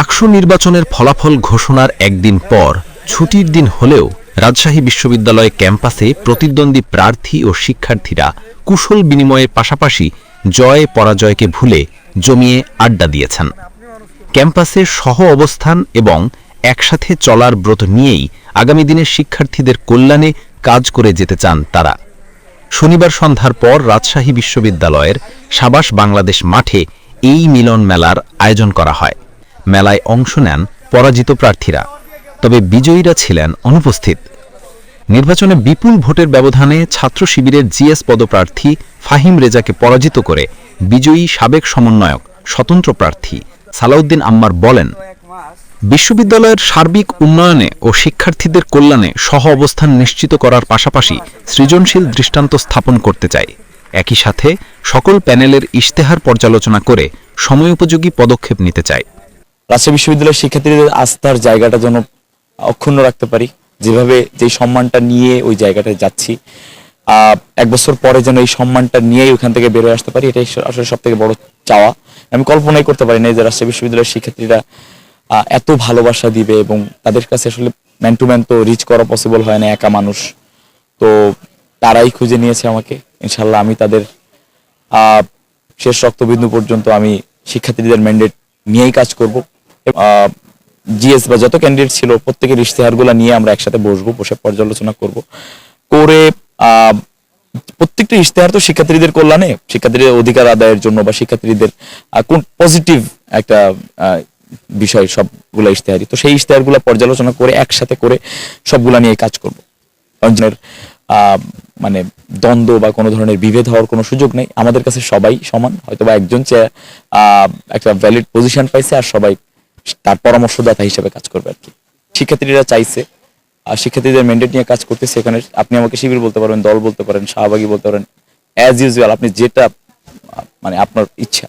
রাকসু নির্বাচনের ফলাফল ঘোষণার একদিন পর, ছুটির দিন হলেও রাজশাহী বিশ্ববিদ্যালয় ক্যাম্পাসে প্রতিদ্বন্দ্বী প্রার্থী ও শিক্ষার্থীরা কুশল বিনিময়ের পাশাপাশি জয় পরাজয়কে ভুলে জমিয়ে আড্ডা দিয়েছেন। ক্যাম্পাসে সহ অবস্থান এবং একসাথে চলার ব্রত নিয়েই আগামী দিনের শিক্ষার্থীদের কল্যাণে কাজ করে যেতে চান তারা। শনিবার সন্ধ্যার পর রাজশাহী বিশ্ববিদ্যালয়ের সাবাস বাংলাদেশ মাঠে এই মিলন মেলার আয়োজন করা হয়। মেলায় অংশ নেন পরাজিত প্রার্থীরা। তবে বিজয়ীরা ছিলেন অনুপস্থিত। নির্বাচনে বিপুল ভোটের ব্যবধানে ছাত্র শিবিরের জিএস পদপ্রার্থী ফাহিম রেজাকে পরাজিত করে বিজয়ী সাবেক সমন্বয়ক, স্বতন্ত্র প্রার্থী সালাউদ্দিন আম্মার বলেন, বিশ্ববিদ্যালয়ের সার্বিক উন্নয়নে ও শিক্ষার্থীদের কল্যাণে সহ অবস্থান নিশ্চিত করার পাশাপাশি সৃজনশীল দৃষ্টান্ত স্থাপন করতে চাই। একই সাথে সকল প্যানেলের ইশতেহার পর্যালোচনা করে সময়োপযোগী পদক্ষেপ নিতে চাই। রাজশাহী বিশ্ববিদ্যালয়ের শিক্ষার্থীদের আস্থার জায়গাটা যেন অক্ষুণ্ণ রাখতে পারি। যেভাবে যে সম্মানটা নিয়ে ওই জায়গাটায় যাচ্ছি এক বছর পরে যেন এই সম্মানটা নিয়েই ওখান থেকে বেরোয় আসতে পারি, এটাই আসলে সব থেকে বড় চাওয়া। আমি কল্পনাই করতে পারি না যে রাজশাহী বিশ্ববিদ্যালয়ের শিক্ষার্থীরা এত ভালোবাসা দিবে এবং তাদের কাছে আসলে ম্যান টু ম্যান তো রিচ করা পসিবল হয় না, একা মানুষ। তো তারাই খুঁজে নিয়েছে আমাকে। ইনশাল্লাহ আমি তাদের শেষ রক্তবিন্দু পর্যন্ত আমি শিক্ষার্থীদের ম্যান্ডেট নিয়েই কাজ করব। জিএস বা যত ক্যান্ডিডেট ছিল, প্রত্যেকের ইশতেহারগুলো নিয়ে আমরা একসাথে বসবো, বসে পর্যালোচনা করব। করে প্রত্যেকটা ইশতেহার তো শিক্ষার্থীদের কল্যাণে, শিক্ষার্থীদের অধিকার আদায়ের জন্য বা শিক্ষার্থীদের কোন পজিটিভ একটা বিষয় সবগুলা ইশতেহারই। তো সেই ইশতেহারগুলো পর্যালোচনা করে একসাথে করে সবগুলা নিয়ে কাজ করব। অঞ্জনের মানে দ্বন্দ্ব বা কোনো ধরনের বিভেদ হওয়ার কোনো সুযোগ নেই। আমাদের কাছে সবাই সমান। হয়তো বা একজন একটা ভ্যালিড পজিশন পাইছে আর সবাই তার পরামর্শদাতা হিসেবে কাজ করবে আর কি। শিক্ষার্থীরা চাইছে, আর শিক্ষার্থীদের ম্যান্ডেট নিয়ে কাজ করতেছে এখানে। আপনি আমাকে শিবির বলতে পারেন দল বলতে পারেন, শাহবাগী বলতে পারেন অ্যাজ ইউজুয়াল আপনি যেটা মানে আপনার ইচ্ছা।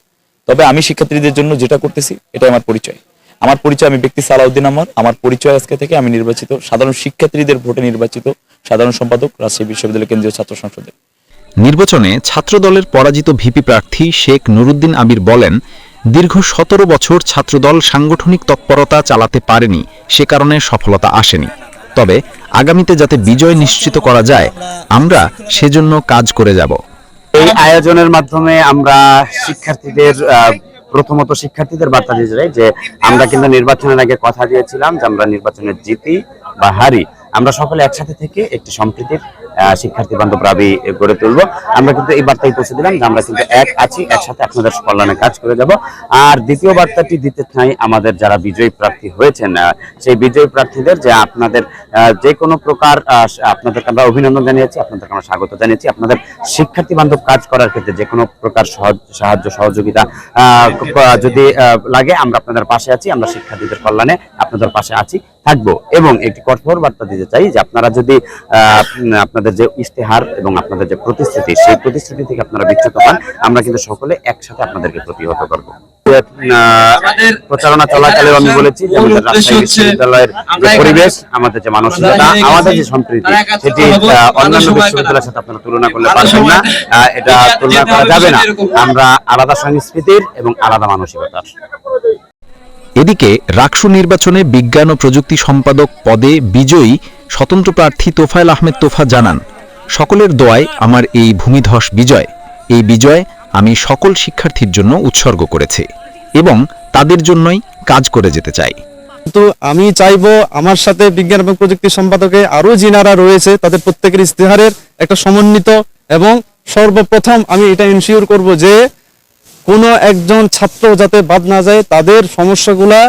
তবে আমি শিক্ষার্থীদের জন্য যেটা করতেছি, এটাই আমার পরিচয়। আমার পরিচয় আমি ব্যক্তি সালাউদ্দিন আমার আমার পরিচয় আজকে থেকে আমি নির্বাচিত, সাধারণ শিক্ষার্থীদের ভোটে নির্বাচিত সাধারণ সম্পাদক, রাজশাহী বিশ্ববিদ্যালয় কেন্দ্রীয় ছাত্র সংসদের নির্বাচনে ছাত্র দলের পরাজিত ভিপি প্রার্থী শেখ নুরুদ্দিন আবির বলেন দীর্ঘ সতেরো বছর ছাত্রদল সাংগঠনিক তৎপরতা চালাতে পারেনি, সে কারণে সফলতা আসেনি। তবে আগামীতে যাতে বিজয় নিশ্চিত করা যায়, আমরা সেজন্য কাজ করে যাব। এই আয়োজনের মাধ্যমে আমরা শিক্ষার্থীদের প্রথমত শিক্ষার্থীদের বার্তা দিতে চাই যে আমরা কিন্তু নির্বাচনের আগে কথা দিয়েছিলাম যে আমরা নির্বাচনে জিতি বা হারি। আমরা সকলে একসাথে থেকে একটি সম্প্রীতির শিক্ষার্থী বান্ধব রাবি গড়ে তুলবো। আমরা কিন্তু এই বার্তাই পৌঁছে দিলাম যে আমরা কিন্তু এক আছি, একসাথে আপনাদের কল্যাণে কাজ করে যাব। আর দ্বিতীয় বার্তাটি দিতে চাই আমাদের যারা বিজয়ী প্রার্থী হয়েছেন সেই বিজয়ী প্রার্থীদের যে আপনাদের যে কোনো প্রকার আপনাদেরকে আমরা অভিনন্দন জানিয়েছি, আপনাদেরকে আমরা স্বাগত জানিয়েছি। আপনাদের শিক্ষার্থী বান্ধব কাজ করার ক্ষেত্রে যে কোনো প্রকার সাহায্য, সহযোগিতা যদি লাগে, আমরা আপনাদের পাশে আছি, আমরা শিক্ষার্থীদের কল্যাণে আপনাদের পাশে আছি। থাকব। এবং একটি কঠোর বার্তা দিতে চাই যে আপনারা যদি আপনাদের যে ইশতেহার এবং আপনাদের যে প্রতিশ্রুতি সেই প্রতিশ্রুতি থেকে আপনারা বিচ্যুত হন। আমরা কিন্তু সকলে একসাথে আপনাদেরকে প্রতিহত করব। প্রচারণা চলাকালেও আমি বলেছি যে আমাদের রাজশাহী বিশ্ববিদ্যালয়ের যে পরিবেশ আমাদের যে মানসিকতা আমাদের যে সম্প্রীতি সেটি অন্যান্য বিশ্ববিদ্যালয়ের সাথে আপনারা তুলনা করলে পারবেন না। এটা তুলনা করা যাবে না। আমরা আলাদা সংস্কৃতির এবং আলাদা মানসিকতার। এদিকে রাকসু নির্বাচনে বিজ্ঞান ও প্রযুক্তি সম্পাদক পদে বিজয়ী স্বতন্ত্র প্রার্থী তোফায়েল আহমেদ তোফা জানান, সকলের দোয়ায় আমার এই ভূমিধস বিজয়। এই বিজয় আমি সকল শিক্ষার্থীর জন্য উৎসর্গ করেছি এবং তাদের জন্যই কাজ করে যেতে চাই। কিন্তু আমি চাইব আমার সাথে বিজ্ঞান এবং প্রযুক্তি সম্পাদকে আরও যিনারা রয়েছে, তাদের প্রত্যেকের ইস্তেহারের একটা সমন্বিত এবং সর্বপ্রথম আমি এটা ইনশিওর করব যে কোনো একজন ছাত্র যাতে বাদ না যায় তাদের সমস্যাগুলা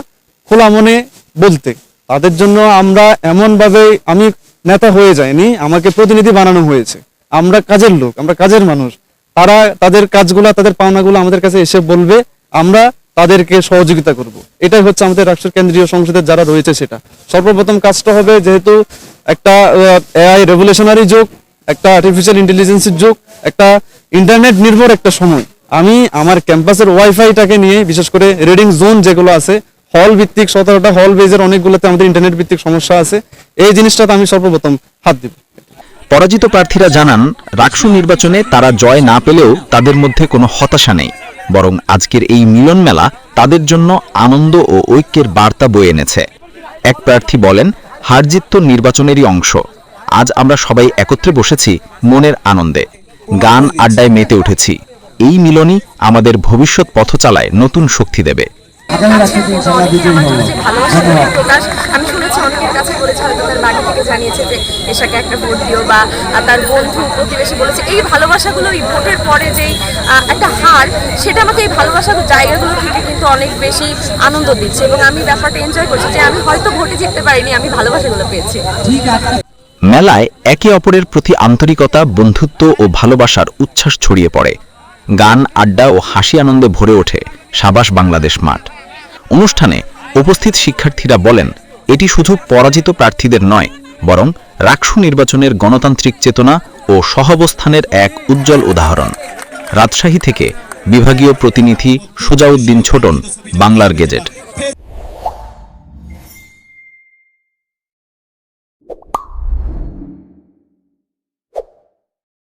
খোলা মনে বলতে। তাদের জন্য আমরা এমনভাবে আমি নেতা হয়ে যাইনি, আমাকে প্রতিনিধি বানানো হয়েছে। আমরা কাজের লোক, আমরা কাজের মানুষ। তারা তাদের কাজগুলা, তাদের পাওনাগুলো আমাদের কাছে এসে বলবে, আমরা তাদেরকে সহযোগিতা করব। এটাই হচ্ছে আমাদের রাষ্ট্র কেন্দ্রীয় সংসদের যারা রয়েছে সেটা। সর্বপ্রথম কাজটা হবে যেহেতু একটা এআই রেভলিউশনারি যুগ, একটা আর্টিফিশিয়াল ইন্টেলিজেন্সের যুগ, একটা ইন্টারনেট নির্ভর একটা সময়। আমি আমার ক্যাম্পাসের ওয়াইফাইটাকে নিয়ে, বিশেষ করে রিডিং জোন যেগুলো আছে, হল ভিত্তিক সতেরোটা হল বেজের অনেকগুলোতে আমাদের ইন্টারনেট ভিত্তিক সমস্যা আছে। এই জিনিসটাতে আমি সর্বপ্রথম হাত দিব। পরাজিত প্রার্থীরা জানান, রাকসু নির্বাচনে তারা জয় না পেলেও তাদের মধ্যে কোনো হতাশা নেই। বরং আজকের এই মিলন মেলা তাদের জন্য আনন্দ ও ঐক্যের বার্তা বয়ে এনেছে। এক প্রার্থী বলেন হারজিত তো নির্বাচনেরই অংশ। আজ আমরা সবাই একত্রে বসেছি মনের আনন্দে। গান আড্ডায় মেতে উঠেছি। এই মিলনই আমাদের ভবিষ্যৎ পথ চালায় নতুন শক্তি দেবে। জন্য যে আমি শুনেছি অনেকের কাছে বলেছে হয়তো তার বাড়ি থেকে জানিয়েছে যে এশাকে একটা ভোট দিও বা তার বন্ধু প্রতিবেশী বলেছে। এই ভালোবাসাগুলো এই ভোটের পরে যেই একটা হার সেটা আমাকে এই ভালোবাসার জায়গাগুলো থেকে কিন্তু অনেক বেশি আনন্দ দিচ্ছে এবং আমি ব্যাপারটা এনজয় করছি যে আমি হয়তো ভোটে জিততে পারিনি আমি ভালোবাসাগুলো পেয়েছি। মেলায় একে অপরের প্রতি আন্তরিকতা বন্ধুত্ব ও ভালোবাসার উচ্ছ্বাস ছড়িয়ে পড়ে। গান, আড্ডা ও হাসি আনন্দে ভরে ওঠে সাবাস বাংলাদেশ মাঠ। অনুষ্ঠানে উপস্থিত শিক্ষার্থীরা বলেন, এটি শুধু পরাজিত প্রার্থীদের নয়, বরং রাক্ষু নির্বাচনের গণতান্ত্রিক চেতনা ও সহাবস্থানের এক উজ্জ্বল উদাহরণ। রাজশাহী থেকে বিভাগীয় প্রতিনিধি সুজাউদ্দিন ছোটন, বাংলার গেজেট।